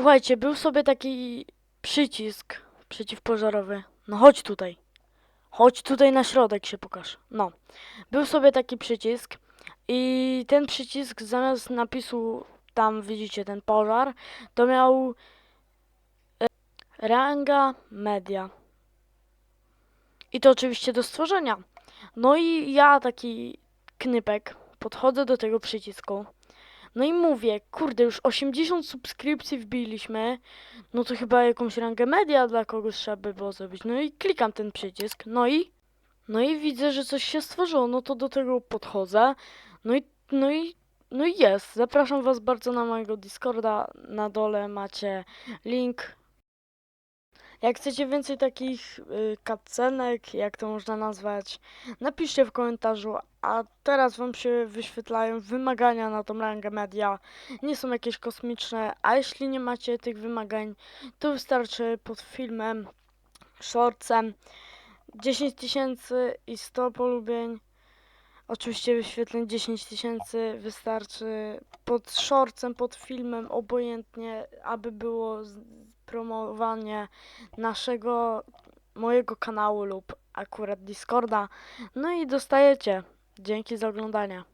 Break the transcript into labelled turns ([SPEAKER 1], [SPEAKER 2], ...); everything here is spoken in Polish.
[SPEAKER 1] Słuchajcie, był sobie taki przycisk przeciwpożarowy. No chodź tutaj. Chodź tutaj na środek się pokaż. No. Był sobie taki przycisk i ten przycisk zamiast napisu tam widzicie ten pożar, to miał e, ranga media. I to oczywiście do stworzenia. No i ja taki knypek podchodzę do tego przycisku. No i mówię, kurde, już 80 subskrypcji wbiliśmy, no to chyba jakąś rangę media dla kogoś trzeba by było zrobić. No i klikam ten przycisk, no i, no i widzę, że coś się stworzyło, no to do tego podchodzę, no i, no i, no i jest. Zapraszam was bardzo na mojego Discorda, na dole macie link. Jak chcecie więcej takich y, jak to można nazwać, napiszcie w komentarzu, a teraz wam się wyświetlają wymagania na tą rangę media. Nie są jakieś kosmiczne, a jeśli nie macie tych wymagań, to wystarczy pod filmem, shortsem 10 tysięcy i 100 polubień. Oczywiście wyświetleń 10 tysięcy wystarczy pod shortsem, pod filmem, obojętnie, aby było promowanie naszego, mojego kanału lub akurat Discorda. No i dostajecie. Dzięki za oglądanie.